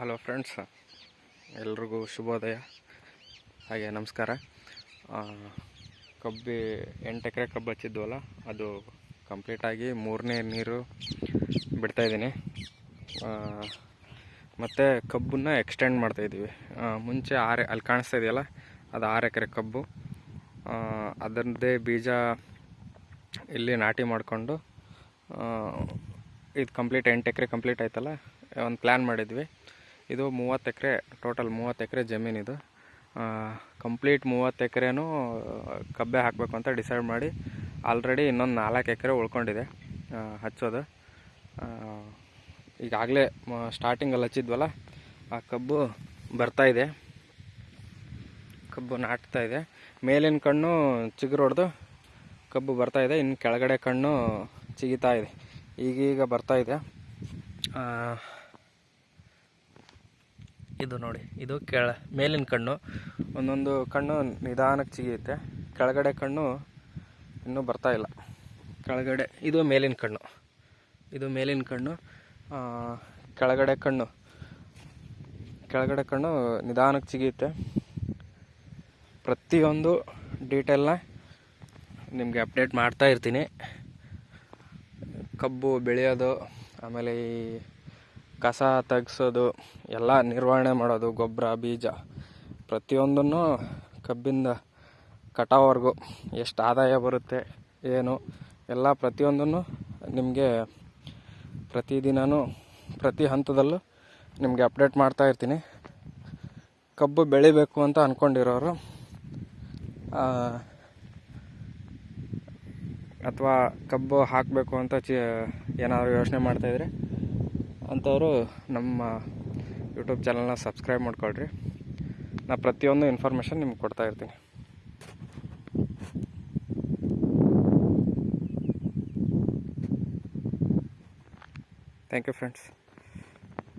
Hello friends, ಎಲ್ರಿಗೂ ಶುಭೋದಯ. ಹಾಗೆ ನಮಸ್ಕಾರ. ಕಬ್ಬಿ, ಎಂಟು ಎಕರೆ ಕಬ್ಬು ಹಚ್ಚಿದ್ವಲ್ಲ, ಅದು ಕಂಪ್ಲೀಟಾಗಿ ಮೂರನೇ ನೀರು ಬಿಡ್ತಾಯಿದ್ದೀನಿ ಮತ್ತು ಕಬ್ಬನ್ನ ಎಕ್ಸ್ಟೆಂಡ್ ಮಾಡ್ತಾಯಿದ್ದೀವಿ ಮುಂಚೆ ಆರು, ಅಲ್ಲಿ ಕಾಣಿಸ್ತಾ ಇದೆಯಲ್ಲ, ಅದು ಆರು ಎಕರೆ ಕಬ್ಬು. ಅದರದ್ದೇ ಬೀಜ ಇಲ್ಲಿ ನಾಟಿ ಮಾಡಿಕೊಂಡು ಇದು ಕಂಪ್ಲೀಟ್ ಎಂಟು ಎಕರೆ ಕಂಪ್ಲೀಟ್ ಆಯ್ತಲ್ಲ, ಒಂದು ಪ್ಲ್ಯಾನ್ ಮಾಡಿದ್ವಿ. ಇದು ಮೂವತ್ತು ಎಕರೆ ಟೋಟಲ್ ಮೂವತ್ತು ಎಕರೆ ಜಮೀನಿದು ಕಂಪ್ಲೀಟ್ ಮೂವತ್ತು ಎಕರೆನೂ, ಕಬ್ಬೆ ಹಾಕಬೇಕು ಅಂತ ಡಿಸೈಡ್ ಮಾಡಿ ಆಲ್ರೆಡಿ ಇನ್ನೊಂದು ನಾಲ್ಕು ಎಕರೆ ಉಳ್ಕೊಂಡಿದೆ ಹಚ್ಚೋದು. ಈಗಾಗಲೇ ಸ್ಟಾರ್ಟಿಂಗಲ್ಲಿ ಹಚ್ಚಿದ್ವಲ್ಲ, ಆ ಕಬ್ಬು ಬರ್ತಾ ಇದೆ. ಕಬ್ಬು ನಾಟ್ತಾ ಇದೆ. ಮೇಲಿನ ಕಣ್ಣು ಚಿಗುರು ಹೊಡೆದು ಕಬ್ಬು ಬರ್ತಾ ಇದೆ. ಇನ್ನು ಕೆಳಗಡೆ ಕಣ್ಣು ಚಿಗಿತಾ ಇದೆ. ಈಗೀಗ ಬರ್ತಾ ಇದೆ ನೋಡಿ, ಇದು ಕೆಳ, ಮೇಲಿನ ಕಣ್ಣು. ಒಂದೊಂದು ಕಣ್ಣು ನಿಧಾನಕ್ಕೆ ಚಿಗಿಯುತ್ತೆ. ಕೆಳಗಡೆ ಕಣ್ಣು ಇನ್ನೂ ಬರ್ತಾ ಇಲ್ಲ. ಕೆಳಗಡೆ, ಇದು ಮೇಲಿನ ಕಣ್ಣು. ಇದು ಮೇಲಿನ ಕಣ್ಣು ಕೆಳಗಡೆ ಕಣ್ಣು. ಕೆಳಗಡೆ ಕಣ್ಣು ನಿಧಾನಕ್ಕೆ ಚಿಗಿಯುತ್ತೆ. ಪ್ರತಿಯೊಂದು ಡೀಟೇಲ್ನ ನಿಮಗೆ ಅಪ್ಡೇಟ್ ಮಾಡ್ತಾ ಇರ್ತೀನಿ. ಕಬ್ಬು ಬೆಳೆಯೋದು, ಆಮೇಲೆ ಈ ಕಸ ತೆಗ್ಸೋದು, ಎಲ್ಲ ನಿರ್ವಹಣೆ ಮಾಡೋದು, ಗೊಬ್ಬರ, ಬೀಜ, ಪ್ರತಿಯೊಂದನ್ನು ಕಬ್ಬಿಂದ ಕಟಾವರೆಗೂ ಎಷ್ಟು ಆದಾಯ ಬರುತ್ತೆ, ಏನು, ಎಲ್ಲ ಪ್ರತಿಯೊಂದನ್ನು ನಿಮಗೆ ಪ್ರತಿದಿನವೂ ಪ್ರತಿ ಹಂತದಲ್ಲೂ ನಿಮಗೆ ಅಪ್ಡೇಟ್ ಮಾಡ್ತಾ ಇರ್ತೀನಿ. ಕಬ್ಬು ಬೆಳಿಬೇಕು ಅಂತ ಅಂದ್ಕೊಂಡಿರೋರು ಅಥವಾ ಕಬ್ಬು ಹಾಕಬೇಕು ಅಂತ ಚಿ, ಏನಾದರೂ ಯೋಚನೆ ಮಾಡ್ತಾಯಿದ್ರೆ ಅಂಥವರು ನಮ್ಮ ಯೂಟ್ಯೂಬ್ ಚಾನಲ್ನ ಸಬ್ಸ್ಕ್ರೈಬ್ ಮಾಡ್ಕೊಳ್ರಿ. ನಾ ಪ್ರತಿಯೊಂದು ಇನ್ಫಾರ್ಮೇಷನ್ ನಿಮ್ಗೆ ಕೊಡ್ತಾ ಇರ್ತೀನಿ. Thank you friends